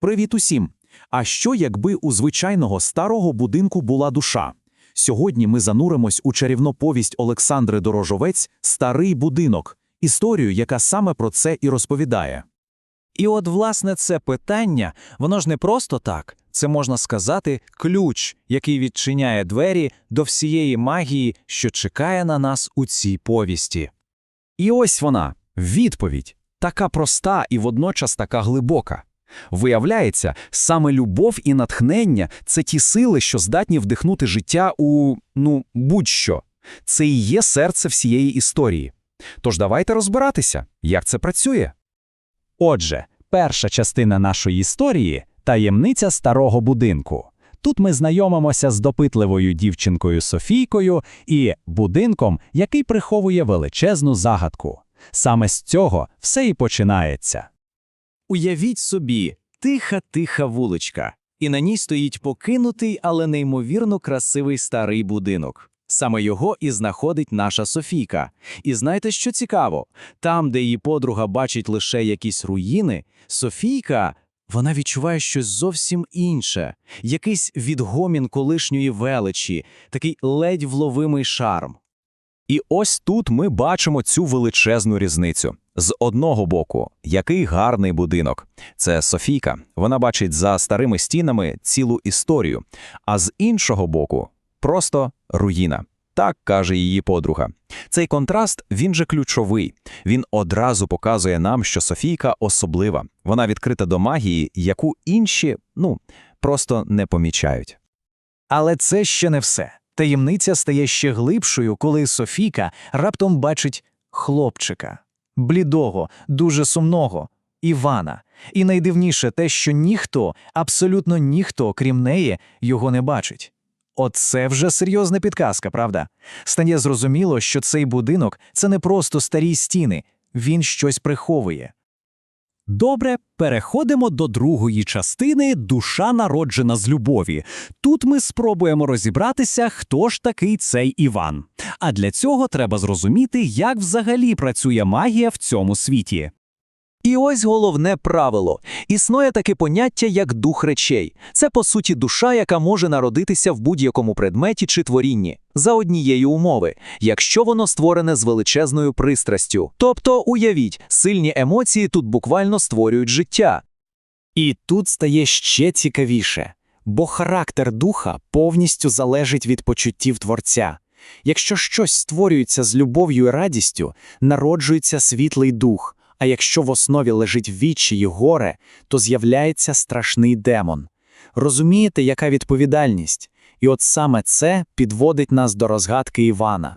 Привіт усім! А що, якби у звичайного старого будинку була душа? Сьогодні ми зануримось у чарівну повість Олександри Дорожовець Старий будинок, історію, яка саме про це і розповідає. І от, власне, це питання, воно ж не просто так. Це можна сказати ключ, який відчиняє двері до всієї магії, що чекає на нас у цій повісті. І ось вона, відповідь, така проста і водночас така глибока. Виявляється, саме любов і натхнення це ті сили, що здатні вдихнути життя у, ну, будь-що. Це і є серце всієї історії. Тож давайте розбиратися, як це працює. Отже, перша частина нашої історії таємниця старого будинку. Тут ми знайомимося з допитливою дівчинкою Софійкою і будинком, який приховує величезну загадку. Саме з цього все і починається. Уявіть собі, тиха-тиха вуличка, і на ній стоїть покинутий, але неймовірно красивий старий будинок. Саме його і знаходить наша Софійка. І знаєте, що цікаво? Там, де її подруга бачить лише якісь руїни, Софійка. Вона відчуває щось зовсім інше, якийсь відгомін колишньої величі, такий ледь вловимий шарм. І ось тут ми бачимо цю величезну різницю. З одного боку, який гарний будинок. Це Софійка. Вона бачить за старими стінами цілу історію. А з іншого боку, просто руїна. Так каже її подруга. Цей контраст він же ключовий. Він одразу показує нам, що Софійка особлива. Вона відкрита до магії, яку інші, ну, просто не помічають. Але це ще не все. Таємниця стає ще глибшою, коли Софійка раптом бачить хлопчика. Блідого, дуже сумного, Івана. І найдивніше те, що ніхто, абсолютно ніхто, крім неї, його не бачить. Оце вже серйозна підказка, правда? Стане зрозуміло, що цей будинок це не просто старі стіни, він щось приховує. Добре, переходимо до другої частини Душа народжена з любові. Тут ми спробуємо розібратися, хто ж такий цей Іван. А для цього треба зрозуміти, як взагалі працює магія в цьому світі. І ось головне правило: існує таке поняття, як дух речей. Це по суті душа, яка може народитися в будь-якому предметі чи творінні, за однієї умови, якщо воно створене з величезною пристрастю. Тобто, уявіть, сильні емоції тут буквально створюють життя. І тут стає ще цікавіше, бо характер духа повністю залежить від почуттів творця. Якщо щось створюється з любов'ю і радістю, народжується світлий дух. А якщо в основі лежить вічі й горе, то з'являється страшний демон. Розумієте, яка відповідальність? І от саме це підводить нас до розгадки Івана.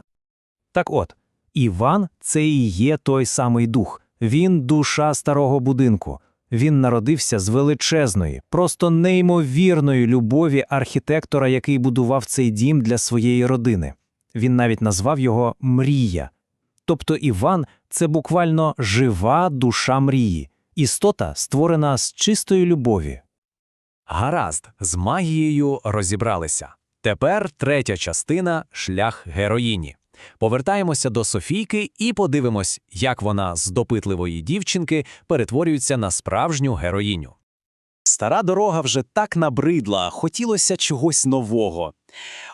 Так от, Іван це і є той самий дух. Він душа старого будинку. Він народився з величезної, просто неймовірної любові архітектора, який будував цей дім для своєї родини. Він навіть назвав його Мрія. Тобто Іван це буквально жива душа мрії, істота, створена з чистої любові. Гаразд, з магією розібралися. Тепер третя частина шлях героїні. Повертаємося до Софійки і подивимось, як вона з допитливої дівчинки перетворюється на справжню героїню. Стара дорога вже так набридла, хотілося чогось нового.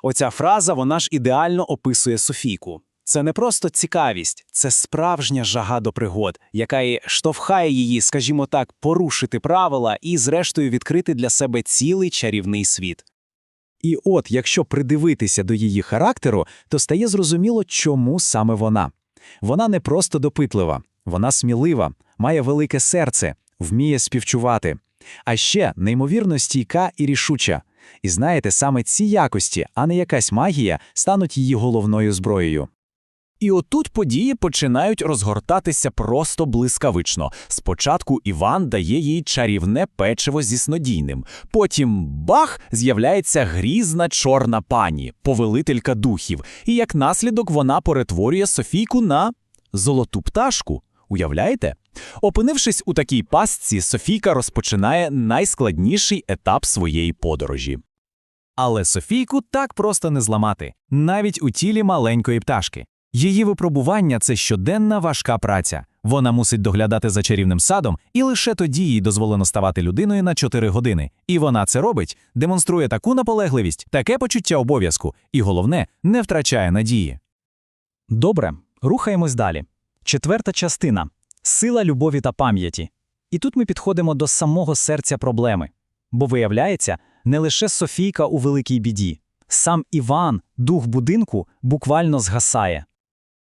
Оця фраза вона ж ідеально описує Софійку. Це не просто цікавість, це справжня жага до пригод, яка і штовхає її, скажімо так, порушити правила і, зрештою, відкрити для себе цілий чарівний світ. І от, якщо придивитися до її характеру, то стає зрозуміло, чому саме вона. Вона не просто допитлива, вона смілива, має велике серце, вміє співчувати, а ще неймовірно стійка і рішуча. І знаєте, саме ці якості, а не якась магія, стануть її головною зброєю. І отут події починають розгортатися просто блискавично. Спочатку Іван дає їй чарівне печиво зі снодійним. Потім бах з'являється грізна чорна пані, повелителька духів, і як наслідок вона перетворює Софійку на золоту пташку. Уявляєте? Опинившись у такій пастці, Софійка розпочинає найскладніший етап своєї подорожі. Але Софійку так просто не зламати, навіть у тілі маленької пташки. Її випробування це щоденна важка праця. Вона мусить доглядати за чарівним садом, і лише тоді їй дозволено ставати людиною на 4 години. І вона це робить, демонструє таку наполегливість, таке почуття обов'язку, і головне, не втрачає надії. Добре, рухаємось далі. Четверта частина сила любові та пам'яті. І тут ми підходимо до самого серця проблеми. Бо виявляється, не лише Софійка у великій біді, сам Іван, дух будинку, буквально згасає.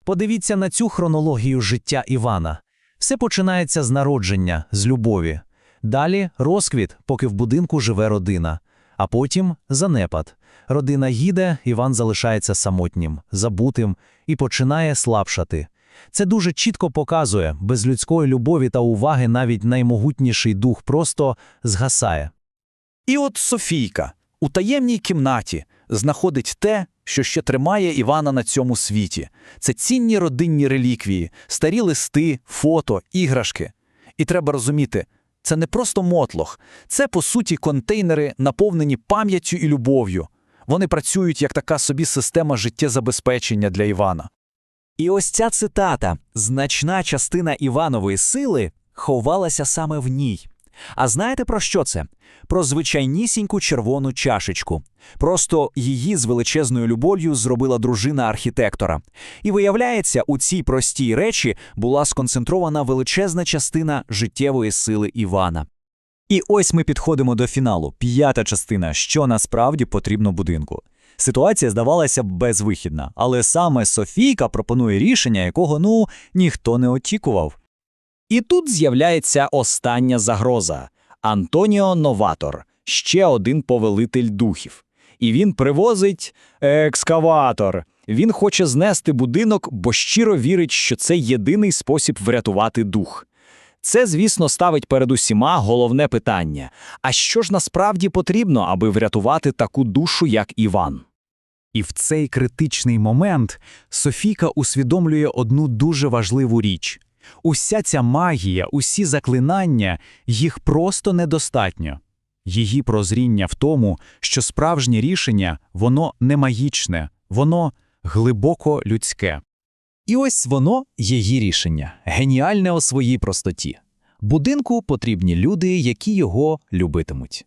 Подивіться на цю хронологію життя Івана. Все починається з народження, з любові. Далі розквіт, поки в будинку живе родина. А потім занепад. Родина їде, Іван залишається самотнім, забутим і починає слабшати. Це дуже чітко показує, без людської любові та уваги навіть наймогутніший дух просто згасає. І от Софійка у таємній кімнаті знаходить те, що ще тримає Івана на цьому світі. Це цінні родинні реліквії, старі листи, фото, іграшки. І треба розуміти, це не просто мотлох, це по суті контейнери, наповнені пам'яттю і любов'ю. Вони працюють як така собі система життєзабезпечення для Івана. І ось ця цитата, значна частина Іванової сили, ховалася саме в ній. А знаєте про що це? Про звичайнісіньку червону чашечку. Просто її з величезною любов'ю зробила дружина архітектора. І виявляється, у цій простій речі була сконцентрована величезна частина життєвої сили Івана. І ось ми підходимо до фіналу. П'ята частина, що насправді потрібно будинку. Ситуація здавалася безвихідна, але саме Софійка пропонує рішення, якого ну ніхто не очікував. І тут з'являється остання загроза Антоніо Новатор, ще один повелитель духів. І він привозить екскаватор. Він хоче знести будинок, бо щиро вірить, що це єдиний спосіб врятувати дух. Це, звісно, ставить перед усіма головне питання: а що ж насправді потрібно, аби врятувати таку душу, як Іван? І в цей критичний момент Софійка усвідомлює одну дуже важливу річ. Уся ця магія, усі заклинання, їх просто недостатньо. Її прозріння в тому, що справжнє рішення воно не магічне, воно глибоко людське. І ось воно її рішення, геніальне у своїй простоті. Будинку потрібні люди, які його любитимуть.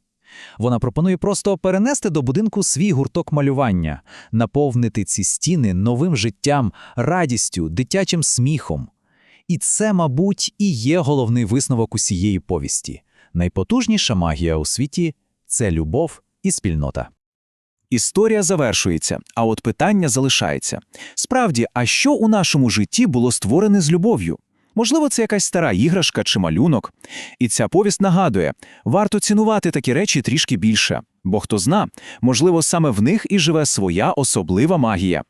Вона пропонує просто перенести до будинку свій гурток малювання, наповнити ці стіни новим життям, радістю, дитячим сміхом. І це, мабуть, і є головний висновок усієї повісті. Найпотужніша магія у світі це любов і спільнота. Історія завершується, а от питання залишається. Справді, а що у нашому житті було створене з любов'ю? Можливо, це якась стара іграшка чи малюнок. І ця повість нагадує, варто цінувати такі речі трішки більше, бо хто зна, можливо, саме в них і живе своя особлива магія.